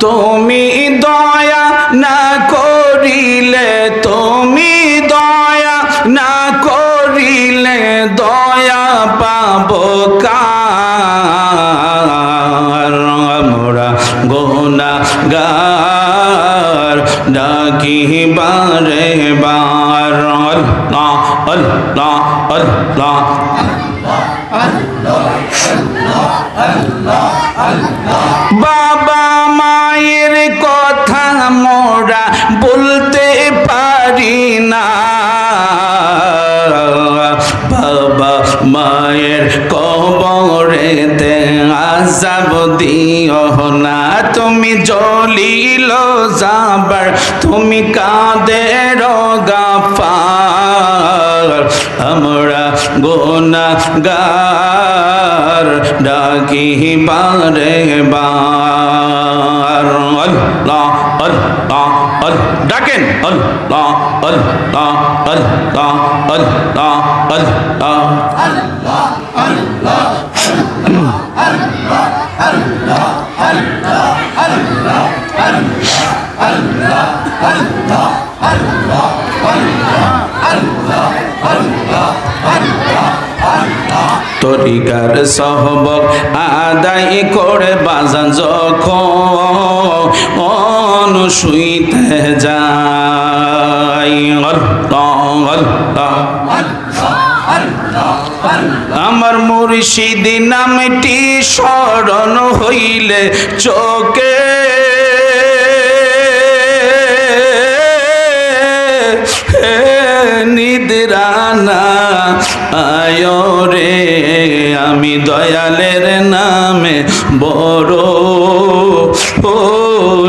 তুমি দয়া না করিলে, তুমি দয়া না করিলে দয়া পাব কার? আমরা গোনা গার ডাকি বারে। বার আল্লাহ আল্লাহ আল্লাহ। বাবা মায়ের আজাব দিও না। তুমি জলিল যাবার, তুমি কাঁদে গাফার আমরা গোনা গার ডাকি পারে বার। আল্লাহ আল্লাহ। ডাকেন আল্লাহ আল্লাহ আল্লাহ আল্লাহ আল্লাহ তরিকার সহবক আদায় করে বাজান যখন শুইতে যাই। আমার মুর্শিদ নামটি স্মরণ হইলে চোখে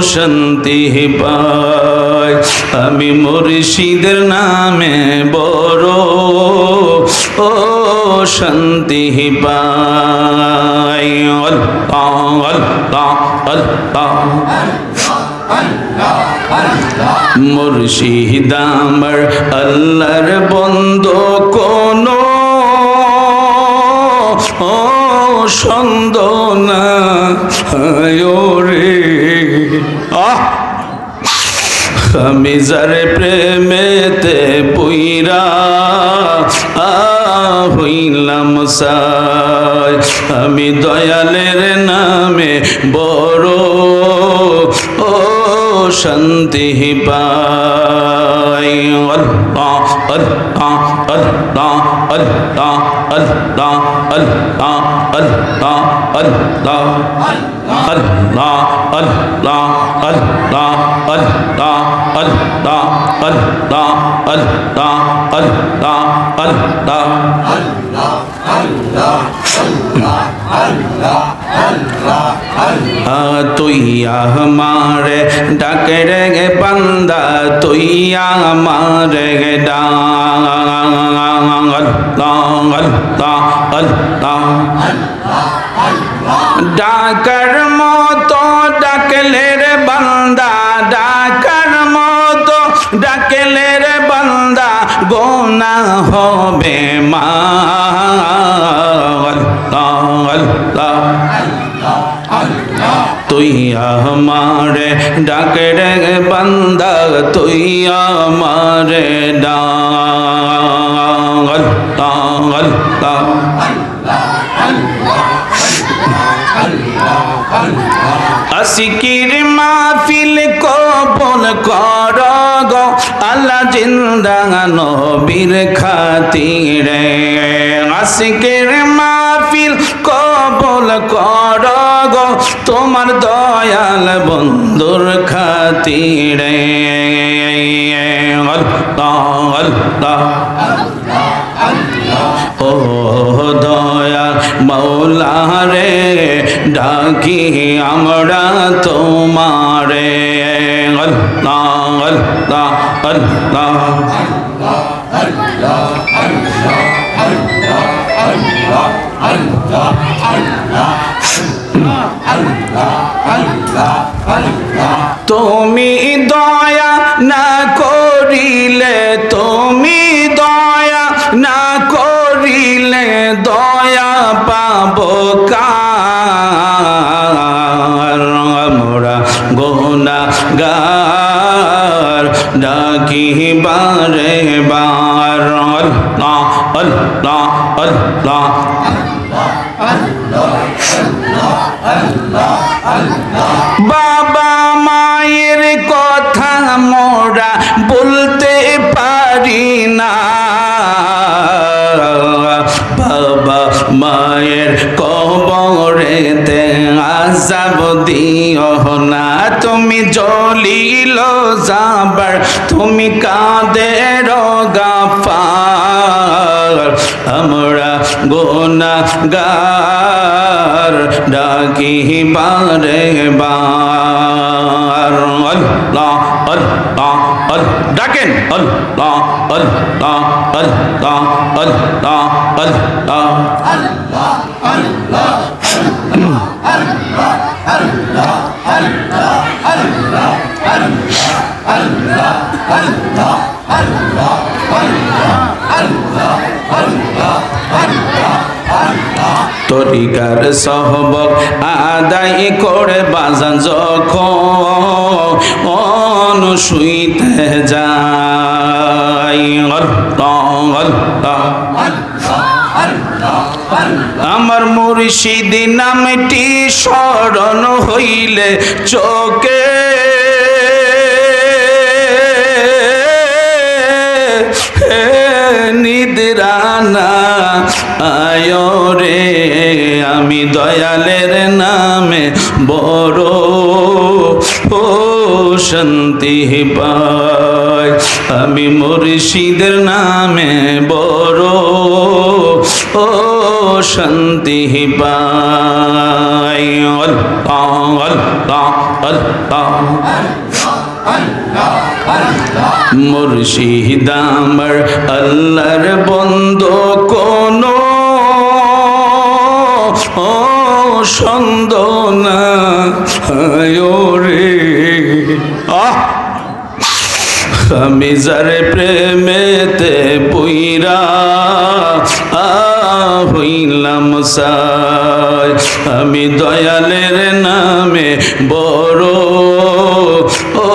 শান্তি পাই আমি মুর্শিদের নামে বড়। ও শান্তি পাই আল্লাহ আল্লাহ আল্লাহ মুর্শিদ আমার আল্লাহর বন্ধ কোন সাই আমি দয়ালের নামে বড় ও শান্তি পাই আল্লাহ আল্লাহ আল্লাহ আল্লাহ আল্লাহ আল্লাহ আল্লাহ আল্লাহ আল্লাহ আল্লাহ আল্লাহ আল্লাহ আল্লাহ আল্লাহ আল্লাহ আল্লাহ আল্লাহ তুই আমারে ডাকে রে বান্দা, তুই আমারে গে ডাং আল্লাহ আল্লাহ আল্লাহ ডাকার মতো ডাকলে রে বান্দা, ডাকার মতো ডাকলে রে বান্দা, গোনা হবে মা আমারে ডাকে রে বান্দা তুই আমারে ডাং আল্লাহ আল্লাহ আসিকির মাহফিল কবল কর। আল্লাহ জিন্দা নবীর খাতিরে। আসিকির মাহফিল কবল কর গো, তোমার দয়াল বন্ধুর খাতিরে। ও দয়া মৌলা রে ডাকি আমরা তোমারে। আল্লাহ আল্লাহ আল্লাহ তুমি দয়া না করিলে, তুমি দয়া না করিলে দয়া পাব কার? আমরা গোনা গার ডাকি বারে বার আল্লাহ আল্লাহ আল্লাহ বাবা মায়ের কথা মোরা বলতে পারি না। বাবা মায়ের কবরেতে আজাব দিও না। তুমি জলিল যাবার তুমি কাঁদে গাফার আমরা গোনা গার ডাকি বারে বার। আল্লাহ আল্লাহ আল্লাহ, ডাকেন। আল্লাহ আল্লাহ আল্লাহ আল্লাহ আল্লাহ। তরিকার সহবক আদায় করে বাজান যখন শুইতে যাই আল্লাহ, আল্লাহ। আমার মুর্শিদ নামটি স্মরণ হইলে চোখে। নিদ্রানা, আয় রে, আমি দয়ালের নামে বড় ও শান্তি পাই। আমি মুর্শিদের নামে বড় শান্তি পাই। মুর্শিদ আমার আল্লাহর বন্ধ কোন ও সন্দ না। হায় রে। আহ! আমি যারে প্রেমেতে পুইরা হইলাম সাই আমি দয়ালের নামে বড় ও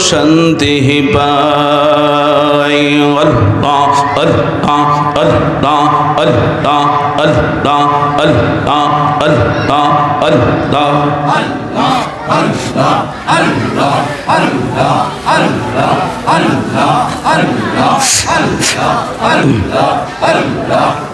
শান্তি পাই আল্লাহ আল্লাহ আল্লাহ আল্লাহ আল্লাহ আল্লাহ আল্লাহ আল্লাহ